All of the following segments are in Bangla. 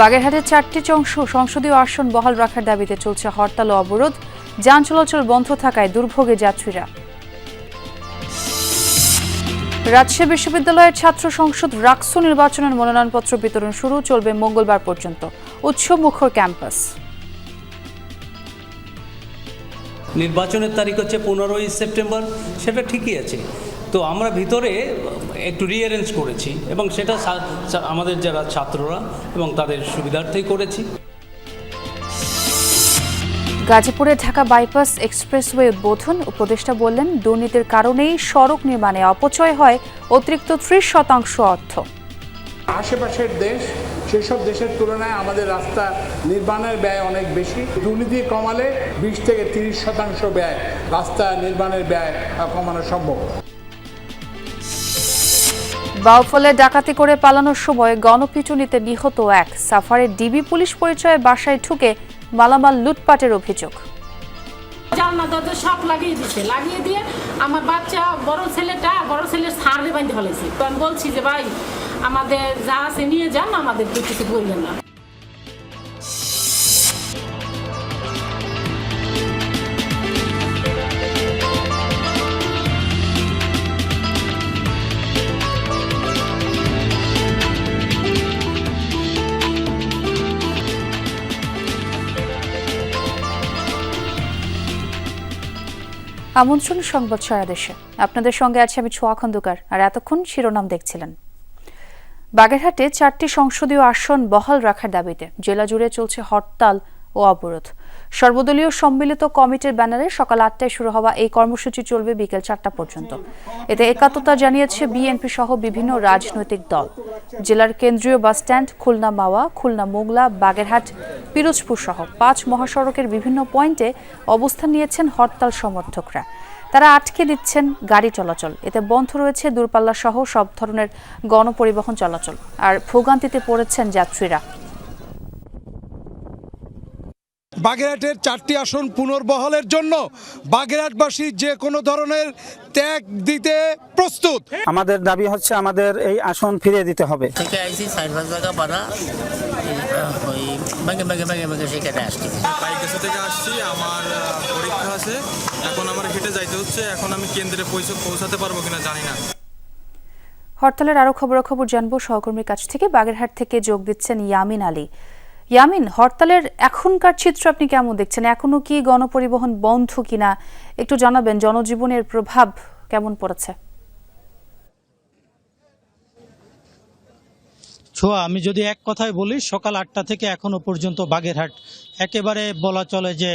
বাগেরহাটের চারটি সংসদীয় আসন বহাল রাখার দাবিতে চলছে হরতাল ও অবরোধ। যান চলাচল বন্ধ থাকায় দুর্ভোগে যাত্রীরা। রাজশাহী বিশ্ববিদ্যালয়ের ছাত্র সংসদ রাকসু নির্বাচনের মনোনয়নপত্র বিতরণ শুরু, চলবে মঙ্গলবার পর্যন্ত। উৎসবমুখর ক্যাম্পাস। নির্বাচনের তারিখ হচ্ছে পনেরোই সেপ্টেম্বর, সেটা ঠিকই আছে। তো আমরা ভিতরে একটু রিঅ্যারেঞ্জ করেছি এবং সেটা আমাদের যারা ছাত্ররা এবং তাদের সুবিধার্থেই করেছি। গাজীপুরে ঢাকা বাইপাস এক্সপ্রেসওয়ে উদ্বোধন। উপদেষ্টা বললেন দুর্নীতির কারণেই সড়ক নির্মাণে অপচয় হয় অতিরিক্ত ত্রিশ শতাংশ অর্থ। আশেপাশের দেশ সেসব দেশের তুলনায় আমাদের রাস্তা নির্মাণের ব্যয় অনেক বেশি। দুর্নীতি কমালে বিশ থেকে তিরিশ শতাংশ ব্যয় রাস্তা নির্মাণের ব্যয় কমানো সম্ভব। বাউফলে ডাকাতি করে পালানোর সময় গণপিটুনিতে নিহত এক। সাফারের ডিবি পুলিশ পরিচয়ে বাসায় ঢুকে মালামাল লুটপাটের অভিযোগ। জানলা, দরজা সব লাগিয়ে দিছে। লাগিয়ে দিয়ে আমার বাচ্চা, বড় ছেলেটা, বড় ছেলের সারলে বাঁধতে ফেলেছে। তো আমি বলছি যে, ভাই, আমাদের যা আছে নিয়ে যান, আমাদের কিছু বললেন না। আমন্ত্রণ সংবাদ সারা দেশে। আপনাদের সঙ্গে আছে আমি ছোয়া খন্দকার, আর এতক্ষণ শিরোনাম দেখছিলেন। বাগেরহাটে চারটি সংসদীয় আসন বহাল রাখার দাবিতে জেলা জুড়ে চলছে হরতাল ও অবরোধ। সর্বদলীয় সম্মিলিত কমিটির ব্যানারে সকাল আটটায় শুরু হওয়া এই কর্মসূচি চলবে বিকেল চারটা পর্যন্ত। এতে একাত্মতা জানিয়েছে বিএনপি সহ বিভিন্ন রাজনৈতিক দল। জেলার কেন্দ্রীয় বাসস্ট্যান্ড খুলনা মাওয়া, খুলনা মোগলা বাগেরহাট, পিরোজপুর সহ পাঁচ মহাসড়কের বিভিন্ন পয়েন্টে অবস্থান নিয়েছেন হরতাল সমর্থকরা। তারা আটকে দিচ্ছেন গাড়ি চলাচল। এতে বন্ধ রয়েছে দূরপাল্লা সহ সব ধরনের গণপরিবহন চলাচল। আর ভোগান্তিতে পড়েছেন যাত্রীরা। বাগেরহাটের চারটি আসন পুনর্বহলের জন্য বাগেরহাটবাসী যে কোনো ধরনের ত্যাগ দিতে প্রস্তুত। আমাদের দাবি হচ্ছে আমাদের এই আসন ফিরিয়ে দিতে হবে। থেকে আইসি সাইড জায়গা পাড়া ওই ব্যাঙ্গে ব্যাঙ্গে ব্যাঙ্গে ব্যাঙ্গে সেখানে আসছি। বাইকেসা থেকে আসছি আমার পরীক্ষা আছে। এখন আমার হেঁটে যাইতে হচ্ছে এখন আমি কেন্দ্রে পৌঁছে পৌঁছাতে পারব কিনা জানি না। হরতালের আরও খবরাখবর জানব সহকর্মীর কাছ থেকে। বাগেরহাট থেকে যোগ দিচ্ছেন ইয়ামিন আলী। ইয়ামিন, হরতালের এখনকার চিত্র আপনি কেমন দেখছেন? এখনও কি গণপরিবহন বন্ধ কিনা? একটু জানাবেন, জনজীবনের প্রভাব কেমন পড়েছে? ছোঁয়া, আমি যদি এক কথায় বলি, সকাল আটটা থেকে এখনও পর্যন্ত বাগেরহাট। একেবারে বলা চলে যে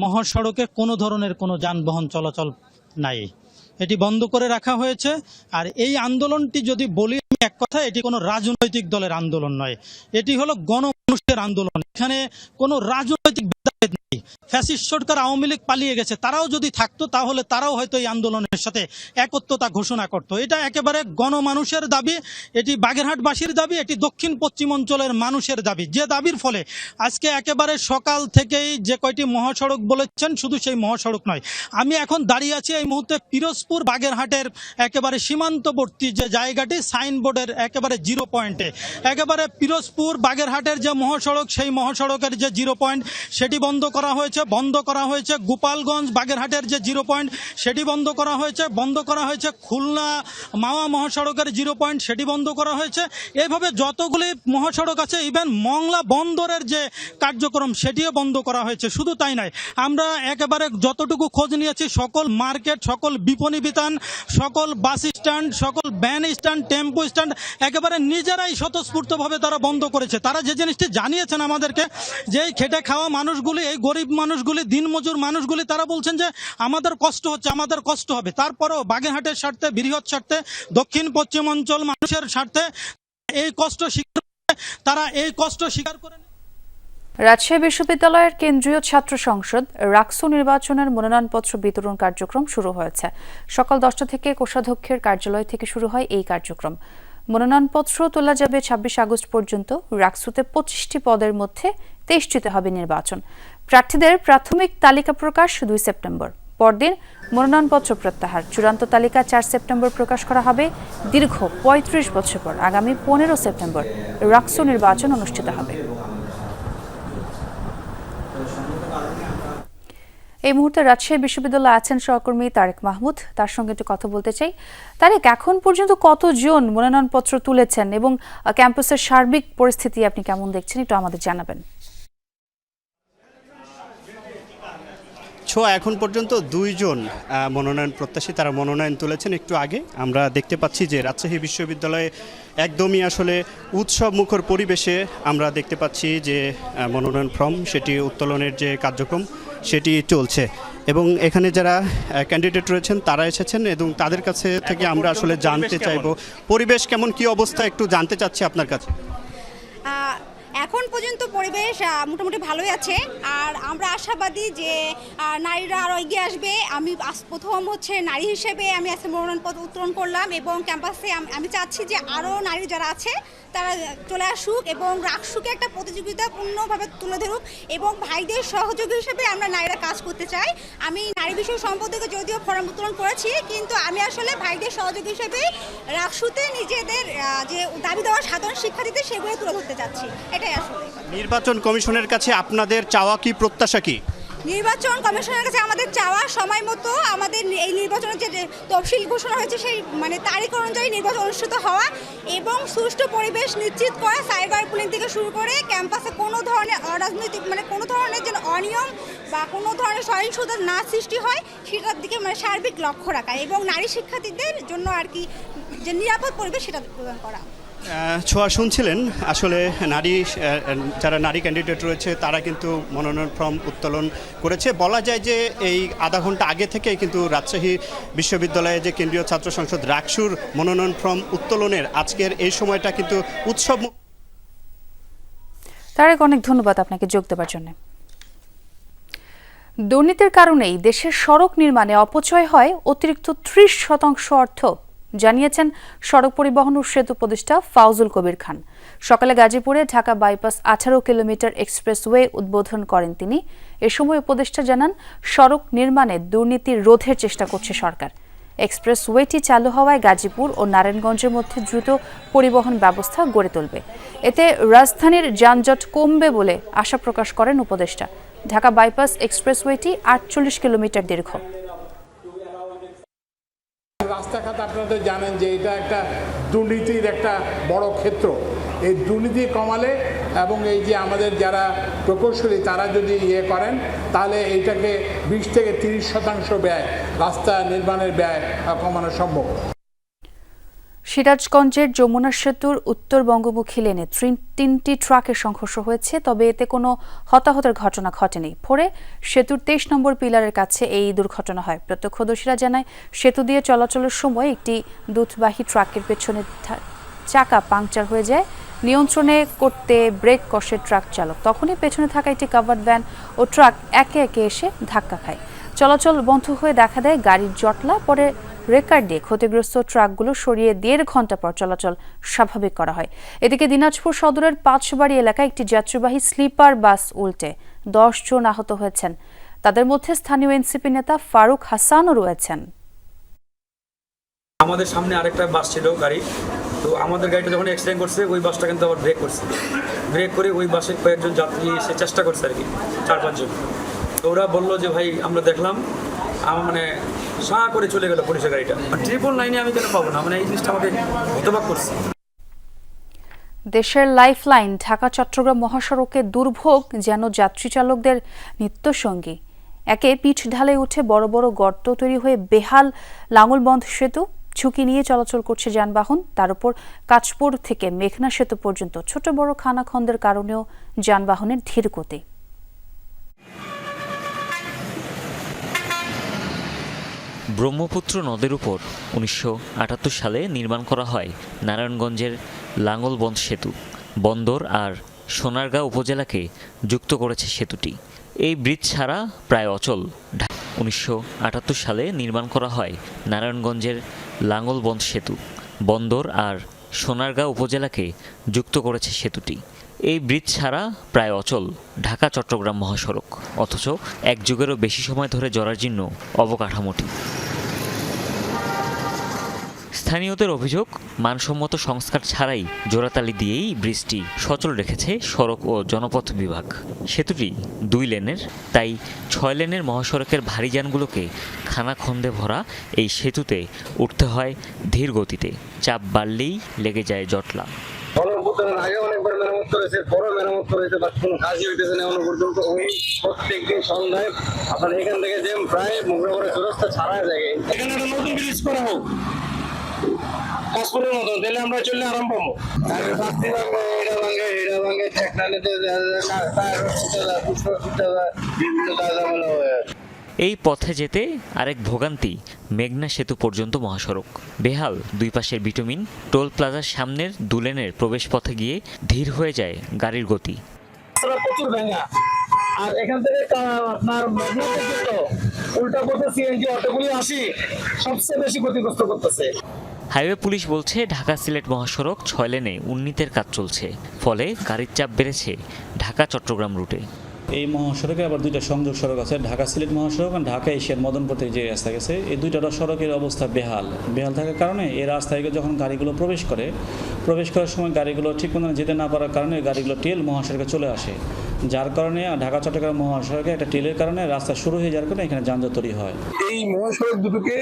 মহাসড়কে কোনো ধরনের কোনো যানবাহন চলাচল নাই। এটি বন্ধ করে রাখা হয়েছে। আর এই আন্দোলনটি যদি বলি এক কথা এটি কোনো রাজনৈতিক দলের আন্দোলন নয়। এটি হলো গণমানুষের আন্দোলন। এখানে কোনো রাজনৈতিক ভেদাভেদ নেই। ফ্যাসিস্ট সরকার আওয়ামী লীগ পালিয়ে গেছে, তারাও যদি থাকতো, তাহলে তারাও হয়তো এই আন্দোলনের সাথে একত্রতা ঘোষণা করত। এটা একেবারে গণমানুষের দাবি, এটি বাগেরহাটবাসীর দাবি, এটি দক্ষিণ পশ্চিম অঞ্চলের মানুষের দাবি। যে দাবির ফলে আজকে একেবারে সকাল থেকেই যে কয়টি মহাসড়ক বলেছেন, শুধু সেই মহাসড়ক নয়, আমি এখন দাঁড়িয়ে আছি এই মুহূর্তে পিরোজপুর বাগেরহাটের একেবারে সীমান্তবর্তী যে জায়গাটি, সাইনবোর্ডের একেবারে জিরো পয়েন্টে। একেবারে পিরোজপুর বাগেরহাটের যে মহাসড়ক, সেই মহাসড়কের যে জিরো পয়েন্ট, সেটি বন্ধ করা হয়েছে। বন্ধ করা হয়েছে গোপালগঞ্জ বাগেরহাটের যে জিরো পয়েন্ট, সেটি বন্ধ করা হয়েছে, বন্ধ করা হয়েছে খুলনা মাওয়া মহাসড়কের জিরো পয়েন্ট, সেটি বন্ধ করা হয়েছে। এভাবে যতগুলি মহাসড়ক আছে, ইভেন মংলা বন্দরের যে কার্যক্রম, সেটিও বন্ধ করা হয়েছে। শুধু তাই নয়, আমরা একেবারে যতটুকু খোঁজ নিয়েছি, সকল মার্কেট, সকল বিপণী বিতান, সকল বাস স্ট্যান্ড, সকল ভ্যান স্ট্যান্ড, টেম্পো স্ট্যান্ড, একেবারে নিজেরাই স্বতঃস্ফূর্তভাবে তারা বন্ধ করেছে। তারা যে জিনিসটি জানিয়েছেন আমাদেরকে, যে খেটে খাওয়া মানুষগুলি, এই গরিব মানুষগুলি, দিনমজুর মানুষগুলি, তারা বলছেন যে আমাদের কষ্ট হচ্ছে, আমাদের কষ্ট হবে। তারপরেও বাগেরহাটের স্বার্থে, বৃহৎ স্বার্থে, দক্ষিণ পশ্চিম অঞ্চল মানুষের স্বার্থে এই কষ্ট স্বীকার তারা এই কষ্ট স্বীকার করে রাজশাহী বিশ্ববিদ্যালয়ের কেন্দ্রীয় ছাত্র সংসদ রাকসু নির্বাচনের মনোনয়নপত্র বিতরণ কার্যক্রম শুরু হয়েছে। সকাল দশটা থেকে কোষাধ্যক্ষের কার্যালয় থেকে শুরু হয় এই কার্যক্রম। মনোনয়নপত্র তোলা যাবে ছাব্বিশ আগস্ট পর্যন্ত। রাকসুতে পঁচিশটি পদের মধ্যে তেইশটিতে হবে নির্বাচন। প্রার্থীদের প্রাথমিক তালিকা প্রকাশ দুই সেপ্টেম্বর। পরদিন মনোনয়নপত্র প্রত্যাহার। চূড়ান্ত তালিকা চার সেপ্টেম্বর প্রকাশ করা হবে। দীর্ঘ পঁয়ত্রিশ বছর পর, আগামী পনেরো সেপ্টেম্বর রাকসু নির্বাচন অনুষ্ঠিত হবে। এই মুহূর্তে রাজশাহী বিশ্ববিদ্যালয়ে আছেন সহকর্মী তারেক মাহমুদ। তার সঙ্গে একটু কথা বলতে চাই। তারেক, এখন পর্যন্ত কতজন মনোনয়নপত্র তুলেছেন এবং ক্যাম্পাসের সার্বিক পরিস্থিতি আপনি কেমন দেখছেন? একটু আমাদের জানাবেন। ছোঁয়া, এখন পর্যন্ত দুইজন মনোনয়ন প্রত্যাশী তারা মনোনয়ন তুলেছেন একটু আগে। আমরা দেখতে পাচ্ছি যে রাজশাহী বিশ্ববিদ্যালয়ে একদমই আসলে উৎসব মুখর পরিবেশে আমরা দেখতে পাচ্ছি যে মনোনয়ন ফর্ম, সেটি উত্তোলনের যে কার্যক্রম সেটি চলছে। এবং এখানে যারা ক্যান্ডিডেট রয়েছেন তারা এসেছেন এবং তাদের কাছে থেকে আমরা আসলে জানতে চাইব। পরিবেশ কেমন? কি অবস্থা? একটু জানতে চাচ্ছি আপনার কাছে। এখন পর্যন্ত পরিবেশ মোটামুটি ভালোই আছে। আর আমরা আশাবাদী যে নারীরা আরও এগিয়ে আসবে। আমি প্রথম হচ্ছে নারী হিসেবে আমি আজকে মনোনয়নপত্র উত্তোলন করলাম এবং ক্যাম্পাসে আমি চাচ্ছি যে আরও নারী যারা আছে তারা চলে আসুক এবং রাকসুকে একটা প্রতিযোগিতাপূর্ণভাবে তুলে ধরুক এবং ভাইদের সহযোগী হিসেবে আমরা নারীরা কাজ করতে চাই। আমি নারী বিষয় সম্পর্কে যদিও ফর্ম উত্তোলন করেছি, কিন্তু আমি আসলে ভাইদের সহযোগী হিসেবে রাকসুতে নিজেদের যে দাবি দেওয়া সাধারণ শিক্ষার্থীদের সেগুলো তুলে ধরতে চাচ্ছি। এটাই আসলে। নির্বাচন কমিশনের কাছে আপনাদের চাওয়া কি, প্রত্যাশা কি? নির্বাচন কমিশনের কাছে আমাদের চাওয়া সময় মতো আমাদের এই নির্বাচনের যে তফসিল ঘোষণা হয়েছে, সেই মানে তারিখ অনুযায়ী নির্বাচন অনুষ্ঠিত হওয়া এবং সুষ্ঠু পরিবেশ নিশ্চিত করা সাইবার বুলিং থেকে শুরু করে ক্যাম্পাসে কোনো ধরনের অরাজনৈতিক মানে কোনো ধরনের যেন অনিয়ম বা কোনো ধরনের সহিংসতা না সৃষ্টি হয়, সেটার দিকে মানে সার্বিক লক্ষ্য রাখা এবং নারী শিক্ষার্থীদের জন্য আর কি যে নিরাপদ পরিবেশ সেটা প্রদান করা। ছোঁয়া শুনছিলেন? আসলে নারী যারা নারী ক্যান্ডিডেট রয়েছে, তারা কিন্তু মনোনয়ন ফর্ম উত্তোলন করেছে। বলা যায় যে এই আধা ঘণ্টা আগে থেকেই কিন্তু রাজশাহী বিশ্ববিদ্যালয়ে যে কেন্দ্রীয় ছাত্র সংসদ রাকসুর মনোনয়ন ফর্ম উত্তোলনের আজকের এই সময়টা কিন্তু উৎসব তারেক, অনেক ধন্যবাদ আপনাকে যোগ দেওয়ার জন্য। দুর্নীতির কারণেই দেশের সড়ক নির্মাণে অপচয় হয় অতিরিক্ত ত্রিশ শতাংশ অর্থ। জানিয়েছেন সড়ক পরিবহন ও সেতু উপদেষ্টা ফাউজুল কবির খান। সকালে গাজীপুরে ঢাকা বাইপাস আঠারো কিলোমিটার এক্সপ্রেসওয়ে উদ্বোধন করেন তিনি। এ সময় উপদেষ্টা জানান, সড়ক নির্মাণে দুর্নীতি রোধের চেষ্টা করছে সরকার। এক্সপ্রেসওয়েটি চালু হওয়ায় গাজীপুর ও নারায়ণগঞ্জের মধ্যে দ্রুত পরিবহন ব্যবস্থা গড়ে তুলবে। এতে রাজধানীর যানজট কমবে বলে আশা প্রকাশ করেন উপদেষ্টা। ঢাকা বাইপাস এক্সপ্রেসওয়েটি আটচল্লিশ কিলোমিটার দীর্ঘ। আপনারা তো জানেন যে এটা একটা দুর্নীতির একটা বড় ক্ষেত্র। এই দুর্নীতি কমালে এবং এই যে আমাদের যারা প্রকৌশলী, তারা যদি ইয়ে করেন, তাহলে এইটাকে বিশ থেকে তিরিশ শতাংশ ব্যয়, রাস্তা নির্মাণের ব্যয় কমানো সম্ভব। সিরাজগঞ্জের যমুনা সেতুর উত্তর বঙ্গমুখী লেনে তিনটি ট্রাকের সংঘর্ষ হয়েছে, তবে এতে কোনো হতাহতের ঘটনা ঘটেনি। ফলে সেতুর তেইশ নম্বর পিলারের কাছে এই দুর্ঘটনা হয়। প্রত্যক্ষদর্শীরা জানায়, সেতু দিয়ে চলাচলের সময় একটি দুধবাহী ট্রাকের পেছনে চাকা পাংচার হয়ে যায়। নিয়ন্ত্রণে করতে ব্রেক কষে ট্রাক চালক। তখনই পেছনে থাকা একটি কাভার্ড ভ্যান ও ট্রাক একে একে এসে ধাক্কা খায়। চলাচল বন্ধ হয়ে দেখা দেয়, গাড়ির জটলা, পরে রেকার দিয়ে ক্ষতিগ্রস্ত ট্রাকগুলো সরিয়ে দেড় ঘণ্টা পর চলাচল স্বাভাবিক করা হয়। এদিকে দিনাজপুর সদরের পাঁচবাড়ি এলাকায় একটি যাত্রীবাহী স্লিপার বাস উল্টে দশ জন আহত হয়েছেন। তাদের মধ্যে স্থানীয় এনসিপি নেতা ফারুক হাসানও রয়েছেন। আমাদের সামনে আরেকটা বাস ছিল গাড়ি। তো আমাদের গাড়িটা যখন অ্যাক্সিডেন্ট করছে, ওই বাসটা কিন্তু আবার ব্রেক করছে। ব্রেক করে ওই বাসে কয়েকজন যাত্রী এসে চেষ্টা করছে আর কি, চার পাঁচজন। তো ওরা বলল যে, ভাই, আমরা দেখলাম আমার মানে সাঁ করে চলে গেল পুলিশের গাড়িটা। ট্রিপল লাইনে আমি কেন পাবো না? মানে এই জিনিসটা আমাকে হতবাক করছে। দেশের লাইফলাইন ঢাকা, চট্টগ্রাম মহাসড়কে দুর্ভোগ, যেন যাত্রী চালকদের নিত্যসঙ্গী। একে পিঠ ঢালে উঠে বড় বড় গর্ত তৈরি হয়ে বেহাল লাঙলবন্ধ সেতু, ঝুঁকি নিয়ে চলাচল করছে যানবাহন। তার উপর কাঁচপুর থেকে মেঘনা সেতু পর্যন্ত ছোট বড় খানাখন্দের কারণেও যানবাহনের ধীর গতি। ব্রহ্মপুত্র নদের উপর উনিশশো আটাত্তর সালে নির্মাণ করা হয় নারায়ণগঞ্জের লাঙ্গলবন্ধ সেতু। বন্দর আর সোনারগাঁও উপজেলাকে যুক্ত করেছে সেতুটি। এই ব্রিজ ছাড়া প্রায় অচল। উনিশশো আটাত্তর সালে নির্মাণ করা হয় নারায়ণগঞ্জের লাঙ্গলবন্ধ সেতু। বন্দর আর সোনারগাঁও উপজেলাকে যুক্ত করেছে সেতুটি। এই ব্রিজ ছাড়া প্রায় অচল। ঢাকা, চট্টগ্রাম মহাসড়ক। অথচ এক যুগেরও বেশি সময় ধরে জরাজীর্ণ অবকাঠামোটি। স্থানীয়দের অভিযোগ, মানসম্মত সংস্কার ছাড়াই জোড়াতালি দিয়েই ব্রিজটি সচল রেখেছে সড়ক ও জনপথ বিভাগ। সেতুটি দুই লেনের, তাই ছয় লেনের মহাসড়কের ভারী যানগুলোকে খানাখন্দে ভরা এই সেতুতে উঠতে হয় ধীর গতিতে। চাপ বাড়লেই লেগে যায় জটলা গণঅভ্যুত্থানের আগে অনেকবার মেরামত করেছে পরে মেরামত করেছে বাট কোনো কাজই হইতেছে না এখনও পর্যন্ত। ওই প্রত্যেক দিন সন্ধ্যায় আপনার এখান থেকে যে প্রায় মোগরাবাড়ি চৌরাস্তা ছাড়া যায় এখানে একটা নতুন ব্রিজ করা হোক। কাশপুরের মতন, তাহলে আমরা চললে আরাম পাবো। এটা ভাঙে এটা বিভিন্ন কাজ আমলা হয়ে এই পথে যেতে আরেক ভোগান্তি মেঘনা সেতু পর্যন্ত মহাসড়ক। বেহাল দুই পাশের ভিটামিন টোল প্লাজার সামনের দুলেনের প্রবেশ পথে গিয়ে ধীর হয়ে যায় গাড়ির গতি। আর এখান থেকে আপনার মেঘনা পর্যন্ত উল্টা পথে সিএনজি অটোগুলি আসি সবচেয়ে বেশি ক্ষতিগ্রস্ত করতেছে। হাইওয়ে পুলিশ বলছে ঢাকা সিলেট মহাসড়ক ছয় লেনে উন্নীতের কাজ চলছে। ফলে গাড়ির চাপ বেড়েছে ঢাকা চট্টগ্রাম রুটে। এই মহাসড়কে আবার দুইটা সংযোগ সড়ক আছে, ঢাকা সিলেট মহাসড়ক আর ঢাকা এশিয়ার মদনপুর যে রাস্তা গেছে, এই দুইটা সড়কের অবস্থা বেহাল। বেহাল থাকার কারণে এই রাস্তায় যখন গাড়িগুলো প্রবেশ করে, প্রবেশ করার সময় গাড়িগুলো ঠিক মতো যেতে না পারার কারণে গাড়িগুলো টেল মহাসড়কে চলে আসে। যার কারণে ঢাকা, চট্টগ্রাম মহাসড়কে একটা টেলের কারণে রাস্তা শুরু হয়ে যাওয়ার কারণে এখানে যানজট তৈরি হয়। এই মহাসড়ক দুটোকে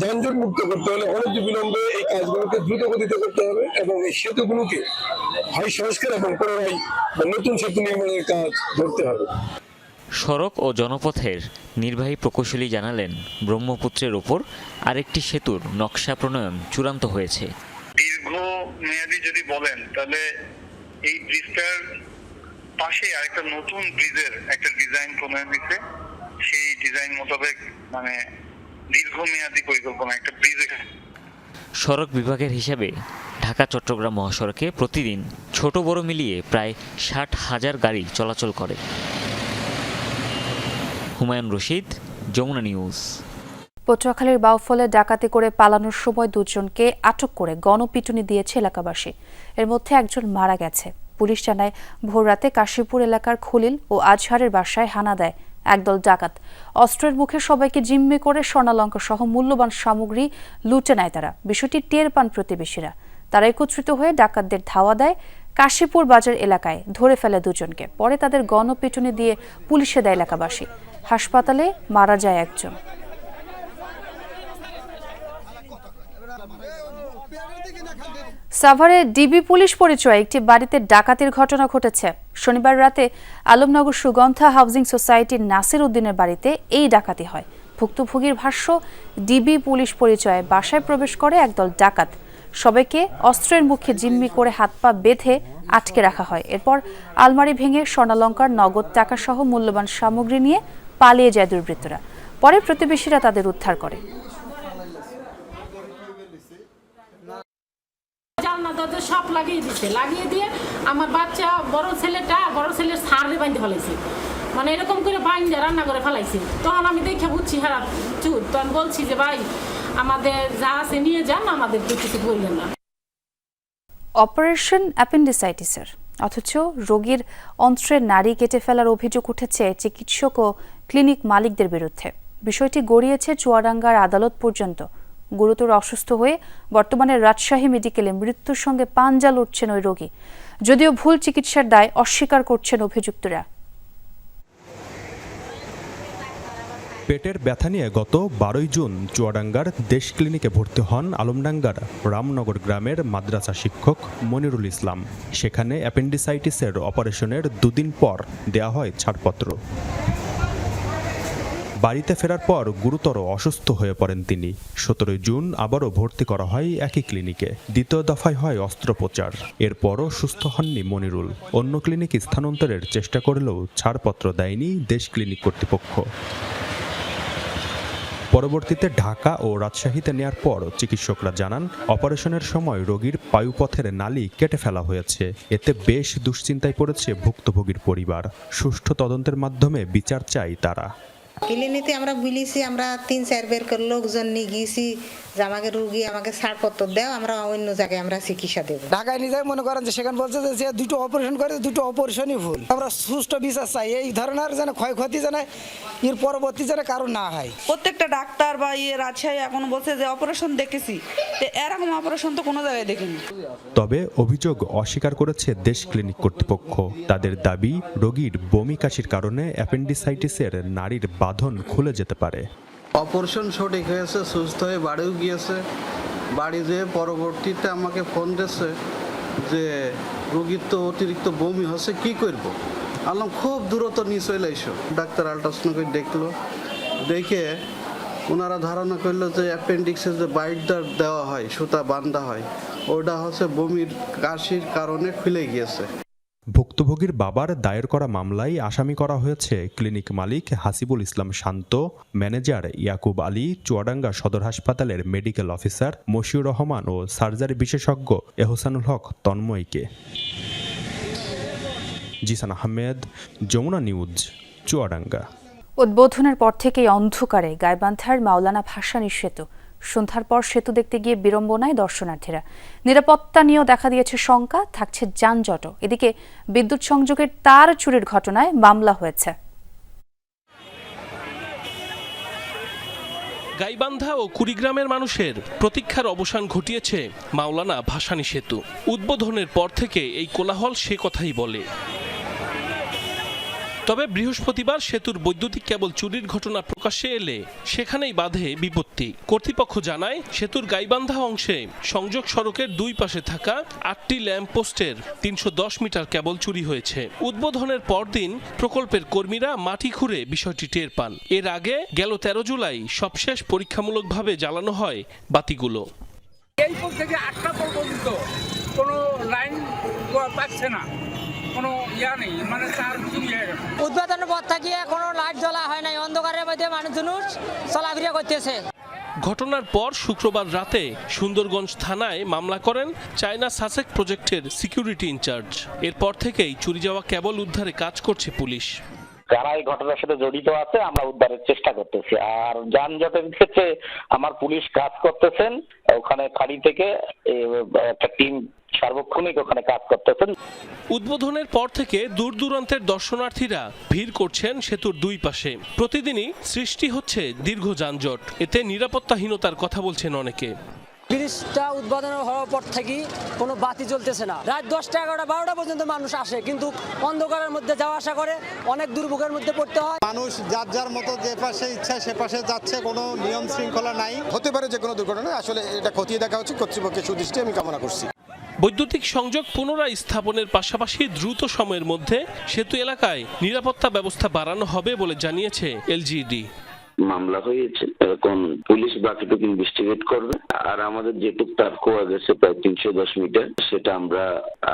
যানজট মুক্ত করতে হলে অনেক বিলম্বে এই কাজগুলোকে দ্রুত গতিতে করতে হবে এবং এই সেতুগুলোকে হয় সংস্কার এবং পুনরায় নতুন সেতু নির্মাণের কাজ ধরতে হবে। সড়ক ও জনপথের নির্বাহী প্রকৌশলী জানালেন ব্রহ্মপুত্রের ওপর আরেকটি সেতুর নকশা প্রণয়ন চূড়ান্ত হয়েছে। দীর্ঘ মেয়াদি যদি বলেন তাহলে এই ব্রিজটার পাশে আরেকটা নতুন ব্রিজের একটা ডিজাইন প্রণয়ন দিচ্ছে সেই ডিজাইন মোতাবেক মানে দীর্ঘমেয়াদী পরিকল্পনা একটা ব্রিজ সড়ক বিভাগের হিসাবে ঢাকা চট্টগ্রাম মহাসড়কে প্রতিদিন ছোট বড় মিলিয়ে প্রায় ষাট হাজার গাড়ি চলাচল করে। হুমায়ুন রশিদ যমুনা নিউজ। পটুয়াখালীর বাউফলে ডাকাতি করে পালানোর সময় দুজনকে আটক করে গণপিটুনি দিয়েছে এলাকাবাসী। এর মধ্যে একজন মারা গেছে। পুলিশ জানায় ভোররাতে কাশীপুর এলাকার খলিল ও আজহারের বাসায় হানা দেয়। একদল ডাকাত। অস্ত্রের মুখে সবাইকে জিম্মে করে স্বর্ণালঙ্কা সহ মূল্যবান সামগ্রী লুটে নেয় তারা। বিষয়টি টের পান প্রতিবেশীরা। তারা একত্রিত হয়ে ডাকাতদের ধাওয়া দেয় কাশীপুর বাজার এলাকায়, ধরে ফেলে দুজনকে। পরে তাদের গণপিটুনি দিয়ে পুলিশে দেয় এলাকাবাসী। হাসপাতালে মারা যায় একজন। সাভারে ডিবি পুলিশ পরিচয়ে একটি বাড়িতে ডাকাতির ঘটনা ঘটেছে। শনিবার রাতে আলমনগর সুগন্ধা হাউজিং সোসাইটির নাসির উদ্দিনের বাড়িতে এই ডাকাতি হয়। ভুক্তভোগীর ভাষ্য, ডিবি পুলিশ পরিচয়ে বাসায় প্রবেশ করে একদল ডাকাত। সবাইকে অস্ত্রের মুখে জিম্মি করে হাত পা বেঁধে আটকে রাখা হয়। এরপর আলমারি ভেঙে স্বর্ণালঙ্কার, নগদ টাকা সহ মূল্যবান সামগ্রী নিয়ে পালিয়ে যায় দুর্বৃত্তরা। পরে প্রতিবেশীরা তাদের উদ্ধার করে। জানলা দরজা সব লাগিয়ে দিছে। লাগিয়ে দিয়ে আমার বাচ্চা, বড় ছেলেটা, বড় ছেলের সারে বাঁধতে ফেলাইছে। মানে এরকম করে বাইন্দে রান্না করে ফেলাইছে। তখন আমি দেখে বুঝছি হ্যাঁ চুর তখন বলছি যে, ভাই, আমাদের যা আছে নিয়ে যান, আমাদেরকে কিছু বললেন না। অপারেশন অ্যাপেন্ডিসাইটিসের, অথচ রোগীর অন্ত্রের নাড়ি কেটে ফেলার অভিযোগ উঠেছে চিকিৎসক ও ক্লিনিক মালিকদের বিরুদ্ধে। বিষয়টি গড়িয়েছে চুয়াডাঙ্গার আদালত পর্যন্ত। গুরুতর অসুস্থ হয়ে বর্তমানে রাজশাহী মেডিকেলে মৃত্যুর সঙ্গে পাঞ্জা লড়ছেন ওই রোগী। যদিও ভুল চিকিৎসার দায় অস্বীকার করছেন অভিযুক্তরা। পেটের ব্যথা নিয়ে গত বারোই জুন চুয়াডাঙ্গার দেশ ক্লিনিকে ভর্তি হন আলমডাঙ্গার রামনগর গ্রামের মাদ্রাসা শিক্ষক মনিরুল ইসলাম। সেখানে অ্যাপেন্ডিসাইটিসের অপারেশনের দুদিন পর দেয়া হয় ছাড়পত্র। বাড়িতে ফেরার পর গুরুতর অসুস্থ হয়ে পড়েন তিনি। সতেরোই জুন আবারও ভর্তি করা হয় একই ক্লিনিকে। দ্বিতীয় দফায় হয় অস্ত্রোপচার। এরপরও সুস্থ হননি মনিরুল। অন্য ক্লিনিকে স্থানান্তরের চেষ্টা করলেও ছাড়পত্র দেয়নি দেশ ক্লিনিক কর্তৃপক্ষ। পরবর্তীতে ঢাকা ও রাজশাহীতে নেয়ার পর চিকিৎসকরা জানান, অপারেশনের সময় রোগীর পায়ুপথের নালি কেটে ফেলা হয়েছে। এতে বেশ দুশ্চিন্তায় পড়েছে ভুক্তভোগীর পরিবার। সুষ্ঠু তদন্তের মাধ্যমে বিচার চাই তারা। ক্লিনিতে আমরা বুলিছি আমরা তিন চার বের করে লোকজন নিয়ে গিয়েছি যে আমাকে রুগী আমাকে ছাড়পত্র দাও আমরা অন্য জায়গায় আমরা চিকিৎসা দেবো। ঢাকায় নিয়ে যাই মনে করেন যে সেখানে বলছে যে যে দুটো অপারেশন করে দুটো অপারেশনই ভুল। আমরা সুষ্ঠু বিচার চাই এই ধরনের যেন ক্ষয়ক্ষতি যেন এর পরবর্তী যেন কারও না হয়। প্রত্যেকটা ডাক্তার বা ইয়ে রাজশাহী এখন বলছে যে অপারেশন দেখেছি তো এরকম অপারেশন তো কোনো জায়গায় দেখিনি। তবে অভিযোগ অস্বীকার করেছে দেশ ক্লিনিক কর্তৃপক্ষ। তাদের দাবি রোগীর বমি কাশির কারণে অ্যাপেন্ডিসাইটিসের নারীর বাঁধন খুলে যেতে পারে। অপারেশন সঠিক হয়েছে, সুস্থ হয়ে বাড়িও গিয়েছে। বাড়ি যেয়ে পরবর্তীতে আমাকে ফোন দিয়েছে যে, রোগীর তো অতিরিক্ত বমি হচ্ছে, কি করব? আল্লাহ খুব দূরত্ব নিয়ে চলে এসো। ডাক্তার আল্ট্রাসাউন্ড করে দেখল। দেখে ওনারা ধারণা করল যে অ্যাপেন্ডিক্সের যে বাইটটা দেওয়া হয়, সুতা বান্ধা হয়, ওটা হচ্ছে বমির কাশির কারণে খুলে গিয়েছে। ভুক্তভোগীর বাবার দায়ের করা মামলায় আসামি করা হয়েছে ক্লিনিক মালিক হাসিবুল ইসলাম শান্ত, ম্যানেজার ইয়াকুব আলী, চুয়াডাঙ্গা সদর হাসপাতালের মেডিকেল অফিসার মশিউর রহমান ও সার্জারি বিশেষজ্ঞ এহসানুল হক তন্ময়কে। জিসান আহমেদ, যমুনা নিউজ, চুয়াডাঙ্গা। উদ্বোধনের পর থেকেই অন্ধকারে গাইবান্ধার মাওলানা ভাসানী সেতু। সন্ধ্যার পর সেতু দেখতে গিয়ে বিড়ম্বনায় দর্শনার্থীরা। নিরাপত্তা নিয়েও দেখা দিয়েছে শঙ্কা, থাকছে যানজটও। এদিকে বিদ্যুৎ সংযোগের তার চুরির ঘটনায় মামলা হয়েছে। গাইবান্ধা ও কুড়িগ্রামের মানুষের প্রতীক্ষার অবসান ঘটিয়েছে মাওলানা ভাসানী সেতু। উদ্বোধনের পর থেকে এই কোলাহল সে কথাই বলে। তবে বৃহস্পতিবার সেতুর বৈদ্যুতিক কেবল চুরির ঘটনা প্রকাশ্যে এলে সেখানেই বাধে বিপত্তি। কর্তৃপক্ষ জানায়, সেতুর গাইবান্ধা অংশে সংযোগ সড়কের দুই পাশে থাকা আটটি ল্যাম্প পোস্টের তিনশো মিটার কেবল চুরি হয়েছে। উদ্বোধনের পরদিন প্রকল্পের কর্মীরা মাটি খুঁড়ে বিষয়টি টের পান। এর আগে গেল তেরো জুলাই সবশেষ পরীক্ষামূলকভাবে জ্বালানো হয় বাতিগুলো। এই থেকে আটটা পর্যন্ত কোনো লাইন পাচ্ছে না। কোনো ইয়া নেই মানে চুরি হয়ে গেছে। উদ্বোধনের পর থাকিয়ে কোনো লাইট জ্বলা হয় নাই অন্ধকারের মধ্যে মানুষজন চলাফেরা করতেছে। ঘটনার পর শুক্রবার রাতে সুন্দরগঞ্জ থানায় মামলা করেন চায়না সাসেক প্রজেক্টের সিকিউরিটি ইনচার্জ। এরপর থেকেই চুরি যাওয়া কেবল উদ্ধারে কাজ করছে পুলিশ। যারা এই ঘটনার সাথে জড়িত আছে আমরা উদ্ধারের চেষ্টা করতেছি। আর যানজটের ক্ষেত্রে আমার পুলিশ কাজ করতেছেন ওখানে ফাঁড়ি থেকে একটা টিম সার্বক্ষণিক ওখানে কাজ করতেছেন। উদ্বোধনের পর থেকে দূর দূরান্তের দর্শনার্থীরা ভিড় করছেন সেতুর দুই পাশে। প্রতিদিনই সৃষ্টি হচ্ছে দীর্ঘ যানজট। এতে নিরাপত্তাহীনতার কথা বলছেন অনেকে। ব্রিজটা উদ্বোধন হওয়ার পর থেকে কোনো বাতি জ্বলতেছে না। রাত দশটা এগারোটা বারোটা পর্যন্ত মানুষ আসে কিন্তু অন্ধকারের মধ্যে যাওয়া আসা করে অনেক দুর্ভোগের মধ্যে পড়তে হয়। মানুষ যার যার মতো যে পাশে ইচ্ছা সে পাশে যাচ্ছে কোনো নিয়ম শৃঙ্খলা নাই। হতে পারে যে কোনো দুর্ঘটনা আসলে এটা খতিয়ে দেখা হচ্ছে কর্তৃপক্ষের সুদৃষ্টি আমি কামনা করছি। বৈদ্যুতিক সংযোগ পুনরায় স্থাপনের পাশাপাশি দ্রুত সময়ের মধ্যে সেতু এলাকায় নিরাপত্তা ব্যবস্থা বাড়ানো হবে বলে জানিয়েছে এলজিডি মামলা হয়েছে। এখন পুলিশ বাকিটুকু ইনভেস্টিগেট করবে। আর আমাদের যেটুক তার খোয়া গেছে প্রায় তিনশো দশ মিটার, সেটা আমরা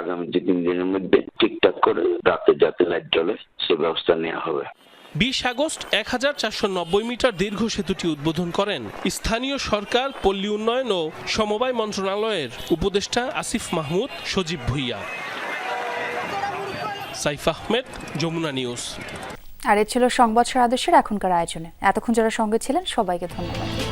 আগামী দু তিন দিনের মধ্যে ঠিকঠাক করে রাতে যাতে লাইট জ্বলে সে ব্যবস্থা নেওয়া হবে। বিশ আগস্ট এক হাজার চারশো নব্বই মিটার দীর্ঘ সেতুটি উদ্বোধন করেন স্থানীয় সরকার, পল্লী উন্নয়ন ও সমবায় মন্ত্রণালয়ের উপদেষ্টা আসিফ মাহমুদ, সজীব ভুইয়া। সাইফ আহমেদ, যমুনা নিউজ। আর এ ছিল সংবাদ সারা দেশের এখনকার আয়োজনে। এতক্ষণ যারা সঙ্গে ছিলেন, সবাইকে ধন্যবাদ।